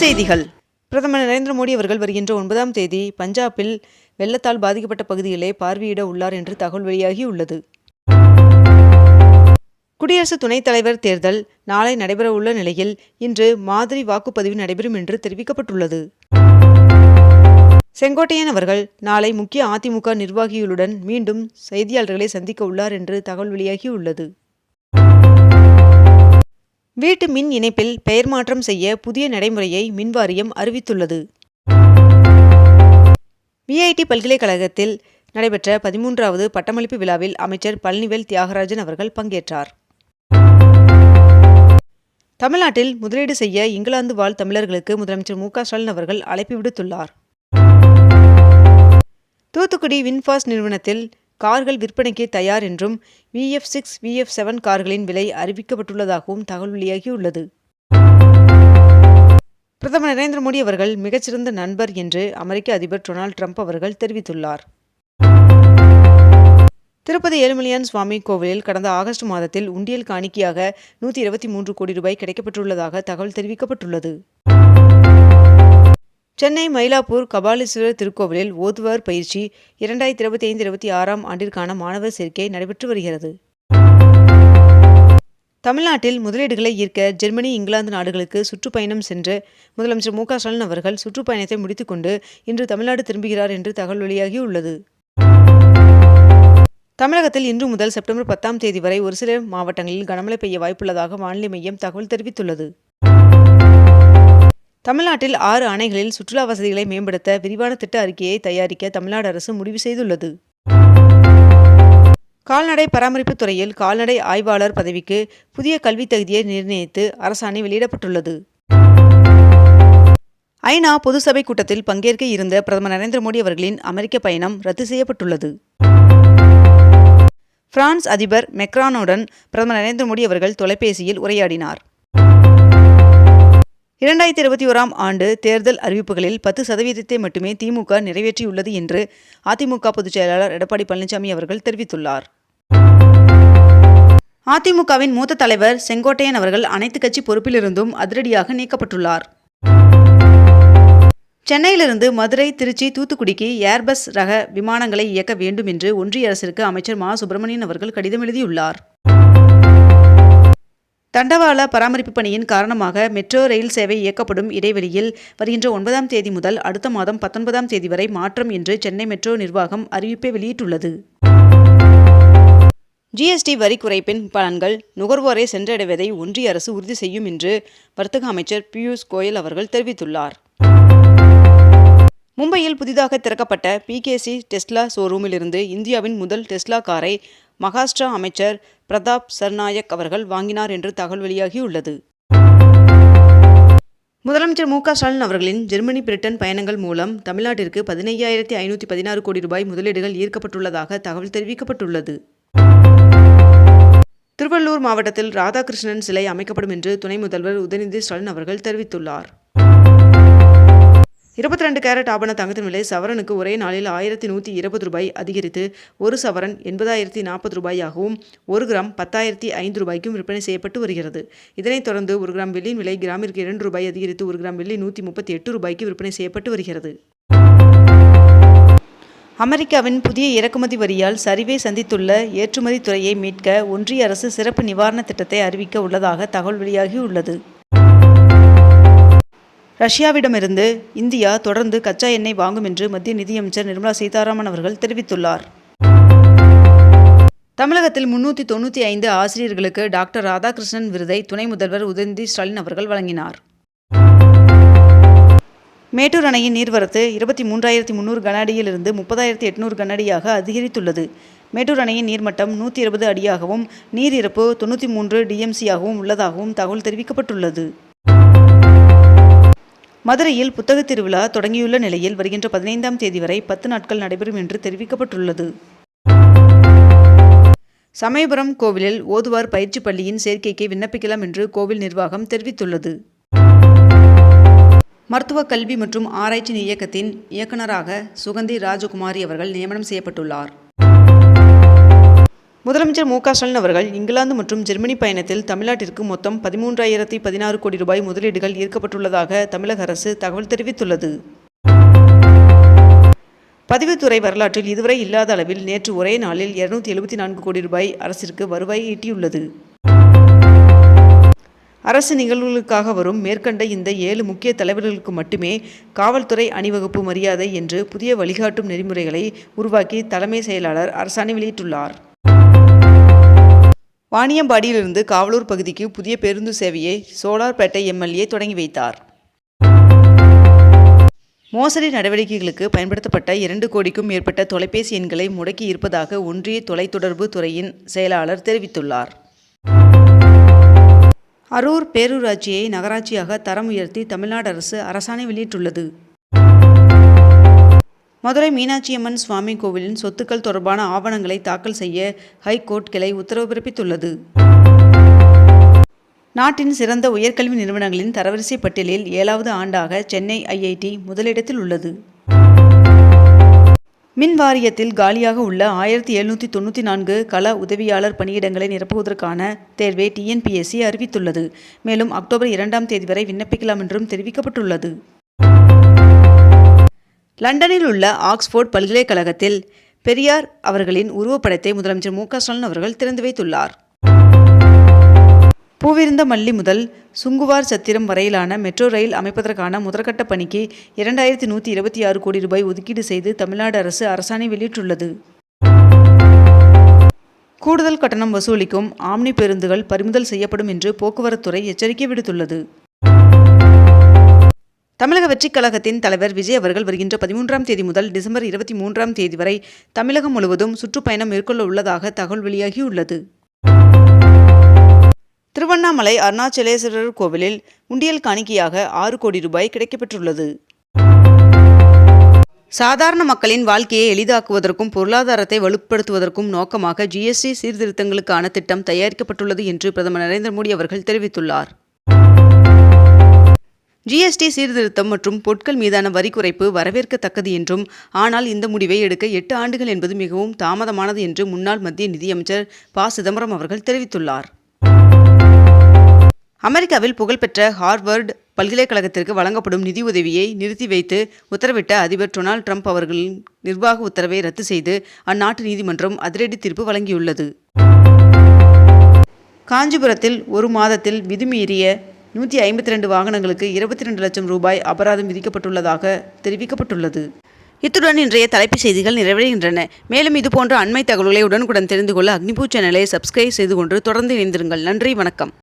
செய்திகள். பிரதமர் நரேந்திர மோடி அவர்கள் வருகின்ற ஒன்பதாம் தேதி பஞ்சாபில் வெள்ளத்தால் பாதிக்கப்பட்ட பகுதிகளை பார்வையிட உள்ளார் என்று தகவல் வெளியாகியுள்ளது. குடியரசு துணைத் தலைவர் தேர்தல் நாளை நடைபெறவுள்ள நிலையில் இன்று மாதிரி வாக்குப்பதிவு நடைபெறும் என்று தெரிவிக்கப்பட்டுள்ளது. செங்கோட்டையன் அவர்கள் நாளை முக்கிய அதிமுக நிர்வாகிகளுடன் மீண்டும் செய்தியாளர்களை சந்திக்க உள்ளார் என்று தகவல் வெளியாகியுள்ளது. வீட்டு மின் இணைப்பில் பெயர் மாற்றம் செய்ய புதிய நடைமுறையை மின்வாரியம் அறிவித்துள்ளது. விஐடி பல்கலைக்கழகத்தில் நடைபெற்ற பதிமூன்றாவது பட்டமளிப்பு விழாவில் அமைச்சர் பழனிவேல் தியாகராஜன் அவர்கள் பங்கேற்றார். தமிழ்நாட்டில் முதலீடு செய்ய இங்கிலாந்து வாழ் தமிழர்களுக்கு முதலமைச்சர் மு க ஸ்டாலின் அவர்கள் அழைப்பு விடுத்துள்ளார். தூத்துக்குடி வின்ஃபாஸ்ட் நிறுவனத்தில் கார்கள் விற்பனைக்கு தயார் என்றும் விஎஃப் சிக்ஸ் விஎஃப் செவன் கார்களின் விலை அறிவிக்கப்பட்டுள்ளதாகவும் தகவல் வெளியாகியுள்ளது. பிரதமர் நரேந்திர மோடி அவர்கள் மிகச்சிறந்த நண்பர் என்று அமெரிக்க அதிபர் டொனால்ட் ட்ரம்ப் அவர்கள் தெரிவித்துள்ளார். திருப்பதி ஏழுமலையான் சுவாமி கோவிலில் கடந்த ஆகஸ்ட் மாதத்தில் உண்டியல் காணிக்கையாக நூற்றி இருபத்தி மூன்று கோடி ரூபாய் கிடைக்கப்பட்டுள்ளதாக தகவல் தெரிவிக்கப்பட்டுள்ளது. சென்னை மயிலாப்பூர் கபாலீஸ்வரர் திருக்கோவிலில் ஓதுவார் பயிற்சி இரண்டாயிரத்தி இருபத்தி ஐந்து இருபத்தி ஆறாம் ஆண்டிற்கான மாணவர் சேர்க்கை நடைபெற்று வருகிறது. தமிழ்நாட்டில் முதலீடுகளை ஈர்க்க ஜெர்மனி இங்கிலாந்து நாடுகளுக்கு சுற்றுப்பயணம் சென்று முதலமைச்சர் மு ஸ்டாலின் அவர்கள் சுற்றுப்பயணத்தை முடித்துக்கொண்டு இன்று தமிழ்நாடு திரும்புகிறார் என்று தகவல் வெளியாகியுள்ளது தமிழகத்தில் இன்று முதல் செப்டம்பர் பத்தாம் தேதி வரை ஒரு சில மாவட்டங்களில் கனமழை பெய்ய வாய்ப்புள்ளதாக வானிலை மையம் தகவல் தெரிவித்துள்ளது. தமிழ்நாட்டில் ஆறு அணைகளில் சுற்றுலா வசதிகளை மேம்படுத்த விரிவான திட்ட அறிக்கையை தயாரிக்க தமிழ்நாடு அரசு முடிவு செய்துள்ளது. கால்நடை பராமரிப்பு துறையில் கால்நடை ஆய்வாளர் பதவிக்கு புதிய கல்வித் தகுதியை நிர்ணயித்து அரசாணை வெளியிடப்பட்டுள்ளது. ஐநா பொதுசபை கூட்டத்தில் பங்கேற்க இருந்த பிரதமர் நரேந்திர மோடி அவர்களின் அமெரிக்க பயணம் ரத்து செய்யப்பட்டுள்ளது. பிரான்ஸ் அதிபர் மெக்ரானுடன் பிரதமர் நரேந்திர மோடி அவர்கள் தொலைபேசியில் உரையாடினார். இரண்டாயிரத்தி இருபத்தி ஓராம் ஆண்டு தேர்தல் அறிவிப்புகளில் பத்து சதவீதத்தை மட்டுமே திமுக நிறைவேற்றியுள்ளது என்று அதிமுக பொதுச் செயலாளர் எடப்பாடி பழனிசாமி அவர்கள் தெரிவித்துள்ளார். அதிமுகவின் மூத்த தலைவர் செங்கோட்டையன் அவர்கள் அனைத்து கட்சி பொறுப்பிலிருந்தும் அதிரடியாக நீக்கப்பட்டுள்ளார். சென்னையிலிருந்து மதுரை திருச்சி தூத்துக்குடிக்கு ஏர்பஸ் ரக விமானங்களை இயக்க வேண்டும் என்று ஒன்றிய அரசிற்கு அமைச்சர் மா. சுப்பிரமணியன் அவர்கள் கடிதம் எழுதியுள்ளார். தண்டவாள பராமரிப்பு பணியின் காரணமாக மெட்ரோ ரயில் சேவை இயக்கப்படும் இடைவெளியில் வருகின்ற ஒன்பதாம் தேதி முதல் அடுத்த மாதம் பத்தொன்பதாம் தேதி வரை மாற்றம் என்று சென்னை மெட்ரோ நிர்வாகம் அறிவிப்பை வெளியிட்டுள்ளது. ஜிஎஸ்டி வரி குறைப்பின் பலன்கள் நுகர்வோரை சென்றடைவதை ஒன்றிய அரசு உறுதி செய்யும் என்று வர்த்தக அமைச்சர் பியூஷ் கோயல் அவர்கள் தெரிவித்துள்ளார். மும்பையில் புதிதாக திறக்கப்பட்ட பிகேசி டெஸ்லா ஷோரூமிலிருந்து இந்தியாவின் முதல் டெஸ்லா காரை மகாராஷ்டிரா அமைச்சர் பிரதாப் சர்நாயக் அவர்கள் வாங்கினார் என்று தகவல் வெளியாகியுள்ளது. முதலமைச்சர் மு க ஸ்டாலின் அவர்களின் ஜெர்மனி பிரிட்டன் பயணங்கள் மூலம் தமிழ்நாட்டிற்கு பதினையாயிரத்தி ஐநூற்றி பதினாறு கோடி ரூபாய் முதலீடுகள் ஈர்க்கப்பட்டுள்ளதாக தகவல் தெரிவிக்கப்பட்டுள்ளது. திருவள்ளூர் மாவட்டத்தில் ராதாகிருஷ்ணன் சிலை அமைக்கப்படும் என்று துணை முதல்வர் உதயநிதி ஸ்டாலின் அவர்கள் தெரிவித்துள்ளார். இருபத்தி ரெண்டு கேரட் ஆபண தங்கத்தின் விலை சவரனுக்கு ஒரே நாளில் ஆயிரத்தி நூற்றி இருபது ரூபாய் அதிகரித்து ஒரு சவரன் எண்பதாயிரத்தி நாற்பது ரூபாயாகவும் ஒரு கிராம் பத்தாயிரத்தி ஐந்து ரூபாய்க்கும் விற்பனை செய்யப்பட்டு வருகிறது. இதனைத் தொடர்ந்து ஒரு கிராம் வெள்ளியின் விலை கிராமிற்கு இரண்டு ரூபாய் அதிகரித்து ஒரு கிராம் வெள்ளி நூற்றி முப்பத்தி எட்டு ரூபாய்க்கு விற்பனை செய்யப்பட்டு வருகிறது. அமெரிக்காவின் புதிய இறக்குமதி வரியால் சரிவை சந்தித்துள்ள ஏற்றுமதி துறையை மீட்க ஒன்றிய அரசு சிறப்பு நிவாரண திட்டத்தை அறிவிக்க உள்ளதாக தகவல் வெளியாகியுள்ளது. ரஷ்யாவிடமிருந்து இந்தியா தொடர்ந்து கச்சா எண்ணெய் வாங்கும் என்று மத்திய நிதியமைச்சர் நிர்மலா சீதாராமன் அவர்கள் தெரிவித்துள்ளார். தமிழகத்தில் முன்னூற்றி தொண்ணூற்றி ஐந்து ஆசிரியர்களுக்கு டாக்டர் ராதாகிருஷ்ணன் விருதை துணை முதல்வர் உதயநிதி ஸ்டாலின் அவர்கள் வழங்கினார். மேட்டூர் அணையின் நீர்வரத்து இருபத்தி மூன்றாயிரத்தி முந்நூறு கனஅடியிலிருந்து முப்பதாயிரத்தி எட்நூறு கனஅடியாக அதிகரித்துள்ளது. மேட்டூர் அணையின் நீர்மட்டம் நூற்றி இருபது அடியாகவும் நீர் இருப்பு தொண்ணூற்றி மூன்று டிஎம்சியாகவும் உள்ளதாகவும் தகவல் தெரிவிக்கப்பட்டுள்ளது. மதுரையில் புத்தக திருவிழா தொடங்கியுள்ள நிலையில் வருகின்ற பதினைந்தாம் தேதி வரை பத்து நாட்கள் நடைபெறும் என்று தெரிவிக்கப்பட்டுள்ளது. சமயபுரம் கோவிலில் ஓதுவார் பயிற்சி பள்ளியின் சேர்க்கைக்கு விண்ணப்பிக்கலாம் என்று கோவில் நிர்வாகம் தெரிவித்துள்ளது. மருத்துவ கல்வி மற்றும் ஆராய்ச்சி இயக்கத்தின் இயக்குநராக சுகந்தி ராஜகுமாரி அவர்கள் நியமனம் செய்யப்பட்டுள்ளார். முதலமைச்சர் மு க ஸ்டாலின் அவர்கள் இங்கிலாந்து மற்றும் ஜெர்மனி பயணத்தில் தமிழ்நாட்டிற்கு மொத்தம் பதிமூன்றாயிரத்தி பதினாறு கோடி ரூபாய் முதலீடுகள் ஈர்க்கப்பட்டுள்ளதாக தமிழக அரசு தகவல் தெரிவித்துள்ளது. பதிவுத்துறை வரலாற்றில் இதுவரை இல்லாத அளவில் நேற்று ஒரே நாளில் இருநூத்தி எழுபத்தி நான்கு கோடி ரூபாய் அரசிற்கு வருவாய் ஈட்டியுள்ளது. அரசு நிகழ்வுகளுக்காக வரும் மேற்கண்ட இந்த ஏழு முக்கிய தலைவர்களுக்கு மட்டுமே காவல்துறை அணிவகுப்பு மரியாதை என்று புதிய வழிகாட்டும் நெறிமுறைகளை உருவாக்கி தலைமை செயலாளர் அரசாணை வெளியிட்டுள்ளார். வாணியம்பாடியிலிருந்து காவலூர் பகுதிக்கு புதிய பேருந்து சேவையை சோலார்பேட்டை எம்எல்ஏ தொடங்கி வைத்தார். மோசடி நடவடிக்கைகளுக்கு பயன்படுத்தப்பட்ட இரண்டு கோடிக்கும் மேற்பட்ட தொலைபேசி எண்களை முடக்கி இருப்பதாக ஒன்றிய தொலைத்தொடர்பு துறையின் செயலாளர் தெரிவித்துள்ளார். அரூர் பேரூராட்சியை நகராட்சியாக தரம் உயர்த்தி தமிழ்நாடு அரசு அரசாணை வெளியிட்டுள்ளது. மதுரை மீனாட்சியம்மன் சுவாமி கோவிலின் சொத்துக்கள் தொடர்பான ஆவணங்களை தாக்கல் செய்ய ஹைகோர்ட் கிளை உத்தரவு பிறப்பித்துள்ளது. நாட்டின் சிறந்த உயர்கல்வி நிறுவனங்களின் தரவரிசை பட்டியலில் ஏழாவது ஆண்டாக சென்னை ஐஐடி முதலிடத்தில் உள்ளது. மின் வாரியத்தில் காலியாக உள்ள ஆயிரத்தி எழுநூற்றி தொண்ணூற்றி நான்கு கள உதவியாளர் பணியிடங்களை நிரப்புவதற்கான தேர்வை டிஎன்பிஎஸ்சி அறிவித்துள்ளது. மேலும் அக்டோபர் இரண்டாம் தேதி வரை விண்ணப்பிக்கலாம் என்றும் தெரிவிக்கப்பட்டுள்ளது. லண்டனில் உள்ள ஆக்ஸ்போர்ட் பல்கலைக்கழகத்தில் பெரியார் அவர்களின் உருவப்படத்தை முதலமைச்சர் மு ஸ்டாலின் அவர்கள் திறந்து வைத்துள்ளார். பூவிருந்த மல்லி முதல் சுங்குவார் சத்திரம் வரையிலான மெட்ரோ ரயில் அமைப்பதற்கான முதற்கட்ட பணிக்கு இரண்டாயிரத்தி நூற்றி இருபத்தி ஆறு கோடி ரூபாய் ஒதுக்கீடு செய்து தமிழ்நாடு அரசு அரசாணை வெளியிட்டுள்ளது. கூடுதல் கட்டணம் வசூலிக்கும் ஆம்னி பேருந்துகள் பறிமுதல் செய்யப்படும் என்று போக்குவரத்துறை எச்சரிக்கை விடுத்துள்ளது. தமிழக வெற்றிக் கழகத்தின் தலைவர் விஜய் அவர்கள் வருகின்ற பதிமூன்றாம் தேதி முதல் டிசம்பர் இருபத்தி மூன்றாம் தேதி வரை தமிழகம் முழுவதும் சுற்றுப்பயணம் மேற்கொள்ள உள்ளதாக தகவல் வெளியாகியுள்ளது. திருவண்ணாமலை அருணாச்சலேஸ்வரர் கோவிலில் உண்டியல் காணிக்கையாக ஆறு கோடி ரூபாய் கிடைக்கப்பெற்றுள்ளது. சாதாரண மக்களின் வாழ்க்கையை எளிதாக்குவதற்கும் பொருளாதாரத்தை வலுப்படுத்துவதற்கும் நோக்கமாக ஜிஎஸ்டி சீர்திருத்தங்களுக்கான திட்டம் தயாரிக்கப்பட்டுள்ளது என்று பிரதமர் நரேந்திர மோடி அவர்கள் தெரிவித்துள்ளார். ஜிஎஸ்டி சீர்திருத்தம் மற்றும் பொருட்கள் மீதான வரி குறைப்பு வரவேற்கத்தக்கது என்றும் ஆனால் இந்த முடிவை எடுக்க எட்டு ஆண்டுகள் என்பது மிகவும் தாமதமானது என்று முன்னாள் மத்திய நிதியமைச்சர் ப. சிதம்பரம் அவர்கள் தெரிவித்துள்ளார். அமெரிக்காவில் புகழ்பெற்ற ஹார்வர்டு பல்கலைக்கழகத்திற்கு வழங்கப்படும் நிதியுதவியை நிறுத்தி வைத்து உத்தரவிட்ட அதிபர் டொனால்ட் ட்ரம்ப் அவர்களின் நிர்வாக உத்தரவை ரத்து செய்து அந்நாட்டு நீதிமன்றம் அதிரடி தீர்ப்பு வழங்கியுள்ளது. காஞ்சிபுரத்தில் ஒரு மாதத்தில் விதிமீறிய நூற்றி ஐம்பத்தி ரெண்டு வாகனங்களுக்கு இருபத்தி ரெண்டு லட்சம் ரூபாய் அபராதம் விதிக்கப்பட்டுள்ளதாக தெரிவிக்கப்பட்டுள்ளது. இத்துடன் இன்றைய தலைப்புச் செய்திகள் நிறைவடைகின்றன. மேலும் இதுபோன்ற அண்மை தகவல்களை உடனுக்குடன் தெரிந்து கொள்ள அக்னிபூ சேனலை சப்ஸ்கிரைப் செய்து கொண்டு தொடர்ந்து இணைந்திருங்கள். நன்றி வணக்கம்.